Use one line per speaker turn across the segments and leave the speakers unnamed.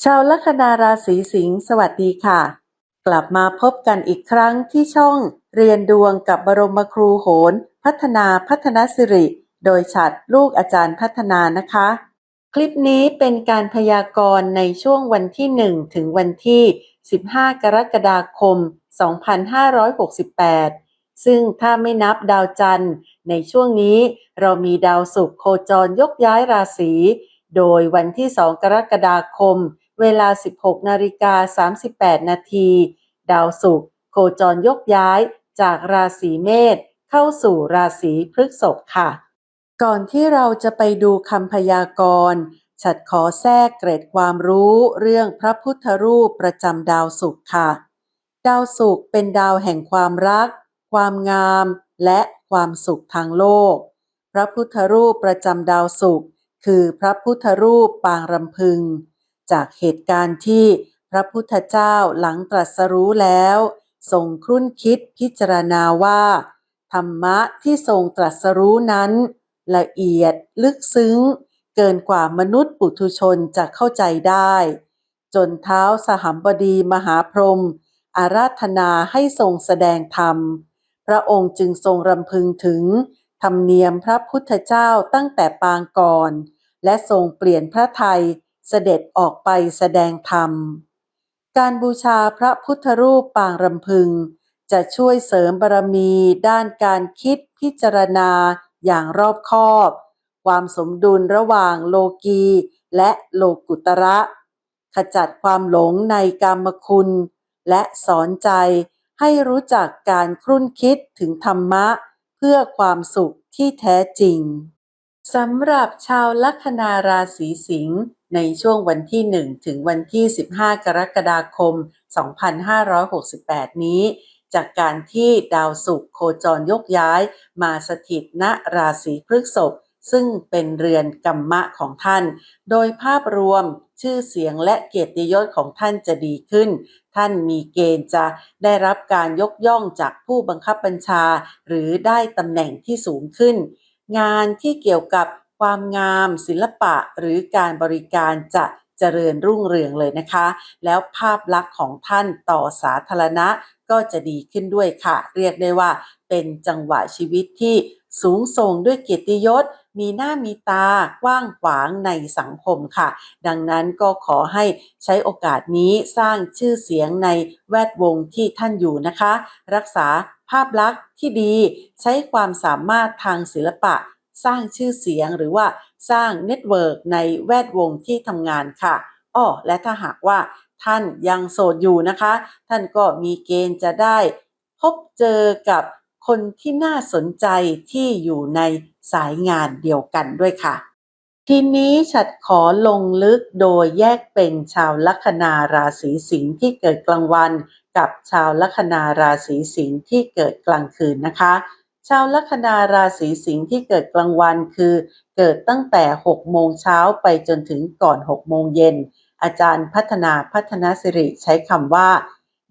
ชาวลัคนาราศีสิงห์ สวัสดีค่ะ กลับมาพบกันอีกครั้งที่ช่องเรียนดวงกับบรมครูโหน พัฒนาพัฒนสิริ โดยฉัดลูกอาจารย์พัฒนานะคะ คลิปนี้เป็นการพยากรณ์ในช่วงวันที่ 1 ถึงวันที่ 15 กรกฎาคม 2568 ซึ่งถ้าไม่นับดาวจันทร์ ในช่วงนี้เรามีดาวศุกร์โคจรยกย้ายราศี โดยวันที่ 2 กรกฎาคม เวลา 16นาฬิกา38 นาที ดาวศุกร์โคจรยกย้ายจากราศีเมษเข้าสู่ราศีพฤษภค่ะ ก่อนที่เราจะไปดูคำพยากรณ์ฉัดขอแทรกเกร็ดความรู้เรื่องพระพุทธรูปประจำดาวศุกร์ค่ะ ดาวศุกร์เป็นดาวแห่งความรัก ความงาม และความสุขทางโลก พระพุทธรูปประจำดาวศุกร์คือพระพุทธรูปปางรำพึง จากเหตุการณ์ที่พระพุทธเจ้าหลังตรัสรู้แล้วทรงครุ่นคิดพิจารณาว่า ธรรมะที่ทรงตรัสรู้นั้น ละเอียดลึกซึ้ง เกินกว่ามนุษย์ปุถุชนจะเข้าใจได้ จนเท้าสหัมบดีมหาพรหมอาราธนาให้ทรงแสดงธรรม พระองค์จึงทรงรำพึงถึง ธรรมเนียมพระพุทธเจ้าตั้งแต่ปางก่อน และทรงเปลี่ยนพระทัย เสด็จออกไปแสดงธรรม การบูชาพระพุทธรูปปางรำพึง จะช่วยเสริมบารมีด้านการคิดพิจารณาอย่างรอบคอบ ความสมดุลระหว่างโลกีและโลกุตระ ขจัดความหลงในกามคุณ และสอนใจให้รู้จักการครุ่นคิดถึงธรรมะเพื่อความสุขที่แท้จริงสำหรับชาวลัคนาราศีสิงห์ ในช่วงวันที่ 1 ถึงวันที่ 15 กรกฎาคม 2568 นี้ จากการที่ดาวศุกร์โคจรยกย้าย มาสถิตณราศีพฤษภซึ่งเป็นเรือนกรรมะของท่าน โดยภาพรวมชื่อเสียงและเกียรติยศของท่านจะดีขึ้น ท่านมีเกณฑ์จะได้รับการยกย่องจากผู้บังคับบัญชา หรือได้ตำแหน่งที่สูงขึ้น งานที่เกี่ยวกับ ความงาม ศิลปะหรือการบริการจะเจริญรุ่งเรืองเลยนะคะ แล้วภาพลักษณ์ของท่านต่อสาธารณะก็จะดีขึ้นด้วยค่ะ เรียกได้ว่าเป็นจังหวะชีวิตที่สูงส่งด้วยเกียรติยศ มีหน้ามีตากว้างขวางในสังคมค่ะ ดังนั้นก็ขอให้ใช้โอกาสนี้สร้างชื่อเสียงในแวดวงที่ท่านอยู่นะคะ รักษาภาพลักษณ์ที่ดี ใช้ความสามารถทางศิลปะ สร้างชื่อเสียงหรือว่าสร้างเน็ตเวิร์กในแวดวงที่ทำงานค่ะอ้อและถ้าหากว่าท่านยังโสดอยู่นะคะ ท่านก็มีเกณฑ์จะได้ พบเจอกับคนที่น่าสนใจที่อยู่ในสายงานเดียวกันด้วยค่ะ ทีนี้ฉัดขอลงลึกโดยแยกเป็นชาวลัคนาราศีสิงห์ที่เกิดกลางวัน กับชาวลัคนาราศีสิงห์ที่เกิดกลางคืนนะคะ ชาวลัคนาราศีสิงห์ที่เกิดกลางวันคือ เกิดตั้งแต่ 6 โมงเช้าไปจนถึงก่อน 6 โมงเย็น อาจารย์พัฒนาพัฒนาสิริใช้คำว่า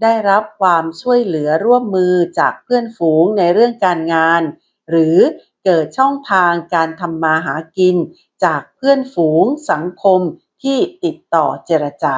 ได้รับความช่วยเหลือร่วมมือจากเพื่อนฝูงในเรื่องการงาน หรือเกิดช่องทางการทำมาหากิน จากเพื่อนฝูงสังคมที่ติดต่อเจรจา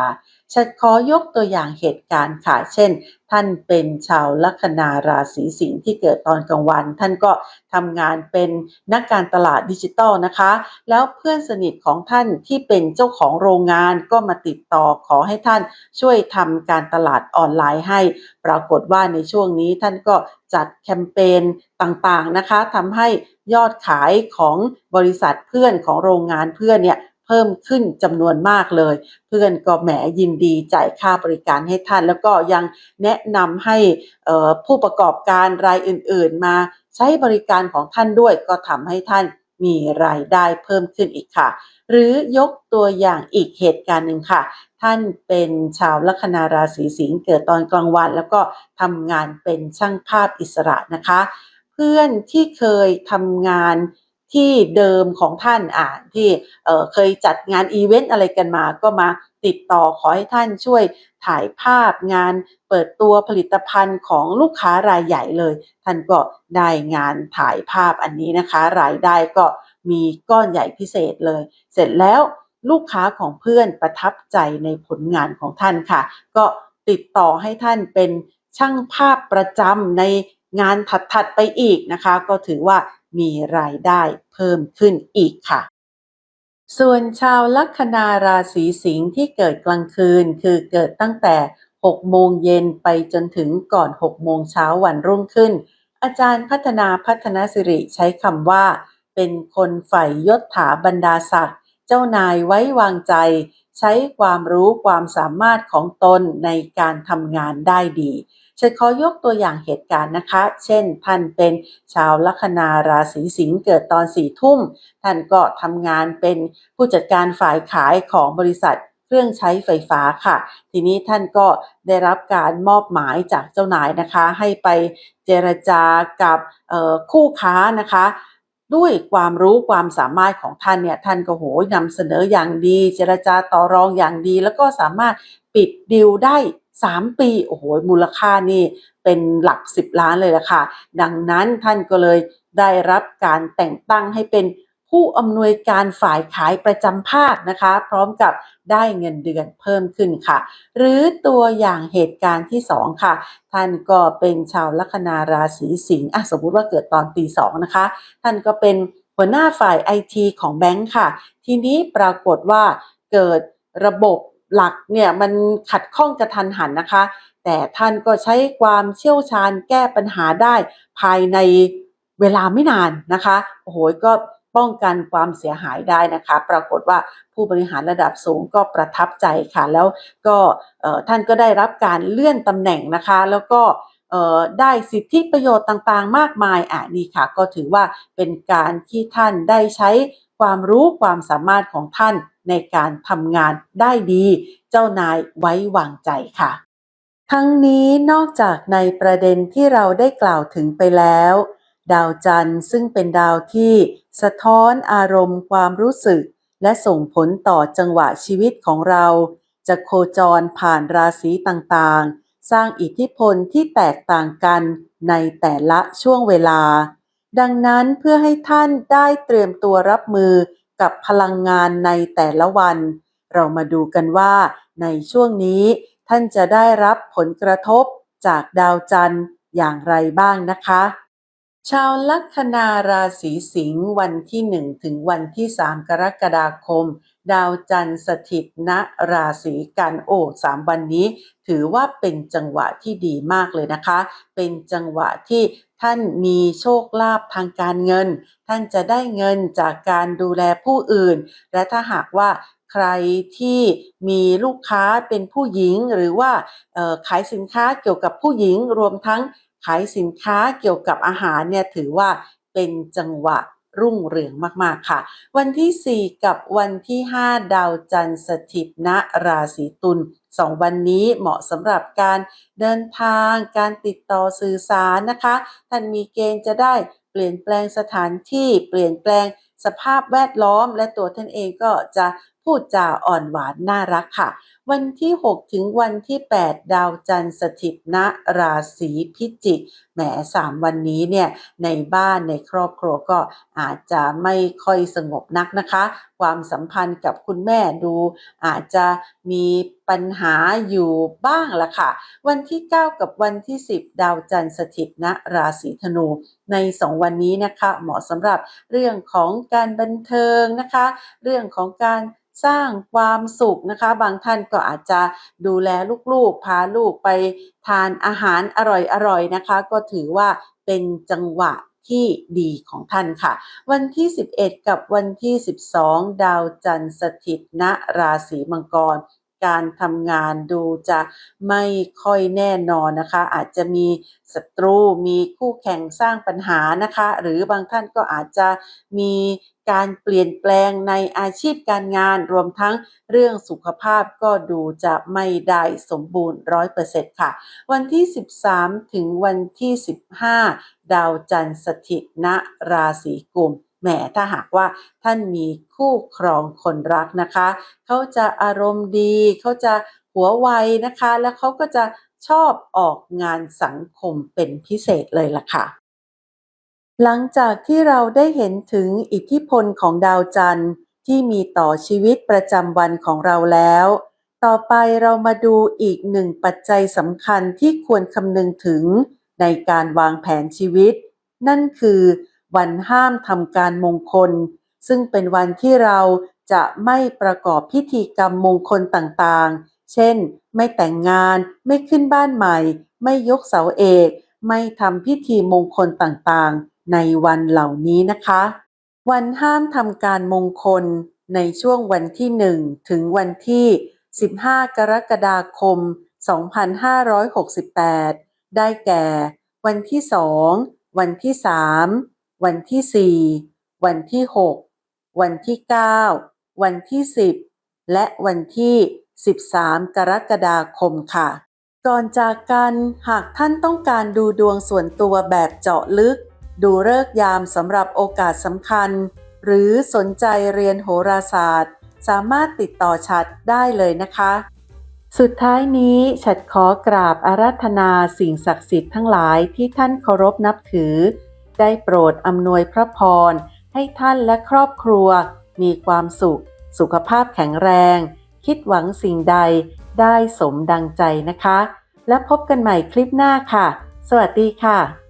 ฉันขอยกตัวอย่างเหตุการณ์ค่ะ เช่น ท่านเป็นชาวลัคนาราศีสิงห์ที่เกิดตอนกลางวัน ท่านก็ทำงานเป็นนักการตลาดดิจิตอลนะคะ แล้วเพื่อนสนิทของท่านที่เป็นเจ้าของโรงงานก็มาติดต่อขอให้ท่านช่วยทำการตลาดออนไลน์ให้ ปรากฏว่าในช่วงนี้ท่านก็จัดแคมเปญต่างๆนะคะทำให้ยอดขายของบริษัทเพื่อนของโรงงานเพื่อนเนี่ย เพิ่มขึ้นจำนวนมากเลย เพื่อนก็แหมยินดีจ่ายค่าบริการให้ท่าน แล้วก็ยังแนะนำให้ผู้ประกอบการรายอื่นๆ มาใช้บริการของท่านด้วยก็ทำให้ท่านมีรายได้เพิ่มขึ้นอีกค่ะ หรือยกตัวอย่างอีกเหตุการณ์หนึ่งค่ะ ท่านเป็นชาวลัคนาราศีสิงห์เกิดตอนกลางวัน แล้วก็ทำงานเป็นช่างภาพอิสระนะคะ เพื่อนที่เคยทำงาน ที่เดิมของท่านอ่าที่เเคยจัดงานอีเวนต์อะไรกันมาก็มาติดต่อขอให้ท่านช่วยถ่ายภาพงานเปิดตัวผลิตภัณฑ์ของลูกค้ารายใหญ่เลย ท่านก็ได้งานถ่ายภาพอันนี้นะคะ รายได้ก็มีก้อนใหญ่พิเศษเลย เสร็จแล้วลูกค้าของเพื่อนประทับใจในผลงานของท่านค่ะ ก็ติดต่อให้ท่านเป็นช่างภาพประจำในงานถัดๆไปอีกนะคะ ก็ถือว่า มีรายได้เพิ่มขึ้นอีกค่ะ ส่วนชาวลัคนาราศีสิงห์ที่เกิดกลางคืนคือเกิดตั้งแต่ 6 โมงเย็นไปจนถึงก่อน 6 โมงเช้าวันรุ่งขึ้น อาจารย์พัฒนาพัฒนสิริใช้คำว่า เป็นคนใฝ่ยศถาบรรดาศักดิ์เจ้านายไว้วางใจ ใช้ความรู้ความสามารถของตนในการทำงานได้ดี ฉันขอยกตัวอย่างเหตุการณ์นะคะ เช่น ท่านเป็นชาวลัคนาราศีสิงห์เกิดตอนสี่ทุ่ม ท่านก็ทำงานเป็นผู้จัดการฝ่ายขายของบริษัทเครื่องใช้ไฟฟ้าค่ะ ทีนี้ท่านก็ได้รับการมอบหมายจากเจ้านายนะคะ ให้ไปเจรจากับคู่ค้านะคะด้วยความรู้ความสามารถของท่านเนี่ยท่านก็โหนำเสนออย่างดี เจรจาต่อรองอย่างดี แล้วก็สามารถปิดดิวได้ 3 ปี โอ้โห มูลค่านี่เป็นหลัก 10 ล้านเลยละค่ะ ดังนั้นท่านก็เลยได้รับการแต่งตั้งให้เป็นผู้อำนวยการฝ่ายขายประจำภาคนะคะ พร้อมกับได้เงินเดือนเพิ่มขึ้นค่ะ หรือตัวอย่างเหตุการณ์ที่ 2 ค่ะ ท่านก็เป็นชาวลัคนาราศีสิงห์สมมุติว่าเกิดตอนตีสองนะคะ ท่านก็เป็นหัวหน้าฝ่ายไอทีของแบงค์ค่ะ ทีนี้ปรากฏว่าเกิดระบบ หลักเนี่ยมันขัดข้องกระทันหันนะคะ แต่ท่านก็ใช้ความเชี่ยวชาญแก้ปัญหาได้ภายในเวลาไม่นานนะคะโอ้โหก็ป้องกันความเสียหายได้นะคะ ปรากฏว่าผู้บริหารระดับสูงก็ประทับใจค่ะ แล้วก็ท่านก็ได้รับการเลื่อนตำแหน่งนะคะ แล้วก็ได้สิทธิประโยชน์ต่างๆ มากมายอะนี่ค่ะ ก็ถือว่าเป็นการที่ท่านได้ใช้ความรู้ความสามารถของท่าน ในการทำงานได้ดี เจ้านายไว้วางใจค่ะ ทั้งนี้นอกจากในประเด็นที่เราได้กล่าวถึงไปแล้ว ดาวจันทร์ซึ่งเป็นดาวที่สะท้อนอารมณ์ความรู้สึก และส่งผลต่อจังหวะชีวิตของเรา จะโคจรผ่านราศีต่างๆ สร้างอิทธิพลที่แตกต่างกันในแต่ละช่วงเวลาดังนั้นเพื่อให้ท่านได้เตรียมตัวรับมือ กับพลังงานในแต่ละวัน เรามาดูกันว่าในช่วงนี้ท่านจะได้รับผลกระทบจากดาวจันทร์อย่างไรบ้างนะคะ ชาวลัคนาราศีสิงห์วันที่ 1 ถึงวันที่ 3 กรกฎาคม ดาวจันทร์สถิตณราศีกันโอ้สามวันนี้ ถือว่าเป็นจังหวะที่ดีมากเลยนะคะ เป็นจังหวะที่ ท่านมีโชคลาภทางการเงิน ท่านจะได้เงินจากการดูแลผู้อื่น และถ้าหากว่าใครที่มีลูกค้าเป็นผู้หญิงหรือว่าขายสินค้าเกี่ยวกับผู้หญิงรวมทั้งขายสินค้าเกี่ยวกับอาหารเนี่ยถือว่าเป็นจังหวะ รุ่งเรืองมากๆค่ะ วันที่ 4 กับวันที่ 5 ดาวจันทร์สถิตณราศีตุลสองวันนี้เหมาะสำหรับการเดินทาง การติดต่อสื่อสารนะคะ ท่านมีเกณฑ์จะได้เปลี่ยนแปลงสถานที่เปลี่ยนแปลงสภาพแวดล้อม และตัวท่านเองก็จะ พูดจาอ่อนหวานน่ารักค่ะ วันที่ 6 ถึงวันที่ 8 ดาวจันทร์สถิตณราศีพิจิกแหมสามวันนี้เนี่ยในบ้านในครอบครัวก็อาจจะไม่ค่อยสงบนักนะคะ ความสัมพันธ์กับคุณแม่ดู อาจจะมีปัญหาอยู่บ้างละค่ะ วันที่ 9 กับวันที่ 10 ดาวจันทร์สถิตณราศีธนู ใน 2 วันนี้นะคะ เหมาะสำหรับเรื่องของการบันเทิงนะคะ เรื่องของการสร้างความสุขนะคะ บางท่านก็อาจจะดูแลลูกๆ พาลูกไปทานอาหารอร่อยๆนะคะ ก็ถือว่าเป็นจังหวะที่ดีของท่านค่ะ วันที่ 11 กับวันที่ 12 ดาวจันทร์สถิตณราศีมังกร การทำงานดูจะไม่ค่อยแน่นอนนะคะ อาจจะมีศัตรูมีคู่แข่งสร้างปัญหานะคะ หรือบางท่านก็อาจจะมีการเปลี่ยนแปลงในอาชีพการงานรวมทั้งเรื่องสุขภาพก็ดูจะไม่ได้สมบูรณ์ร้อยเปอร์เซ็นต์ค่ะ วันที่ 13 ถึงวันที่ 15 ดาวจันทร์สถิตณราศีกุม แหมถ้าหากว่าท่านมีคู่ครองคนรักนะคะ เขาจะอารมณ์ดี เขาจะหัวไวนะคะ แล้วเขาก็จะชอบออกงานสังคมเป็นพิเศษเลยล่ะค่ะ หลังจากที่เราได้เห็นถึงอิทธิพลของดาวจันทร์ที่มีต่อชีวิตประจำวันของเราแล้ว ต่อไปเรามาดูอีกหนึ่งปัจจัยสำคัญที่ควรคำนึงถึงในการวางแผนชีวิต นั่นคือ วันห้ามทำการมงคล ซึ่งเป็นวันที่เราจะไม่ประกอบพิธีกรรมมงคลต่างๆ เช่น ไม่แต่งงาน ไม่ขึ้นบ้านใหม่ ไม่ยกเสาเอก ไม่ทำพิธีมงคลต่างๆ ในวันเหล่านี้นะคะ วันห้ามทำการมงคลในช่วงวันที่ 1 ถึงวันที่ 15 กรกฎาคม 2568 ได้แก่ วันที่ 2 วันที่ 3 วันที่ 4 วันที่ 6 วันที่ 9 วันที่ 10 และวันที่ 13 กรกฎาคมค่ะ ก่อนจากกันหากท่านต้องการดูดวงส่วนตัวแบบเจาะลึก ดูเลิกยามสำหรับโอกาสสำคัญ หรือสนใจเรียนโหราศาสตร์ สามารถติดต่อฉัดได้เลยนะคะสุดท้ายนี้ฉัดขอกราบอาราธนาสิ่งศักดิ์สิทธิ์ทั้งหลายที่ท่านเคารพนับถือ ได้โปรดอำนวยพระพร ให้ท่านและครอบครัว มีความสุข สุขภาพแข็งแรง คิดหวังสิ่งใดได้สมดังใจนะคะ และพบกันใหม่คลิปหน้าค่ะ สวัสดีค่ะ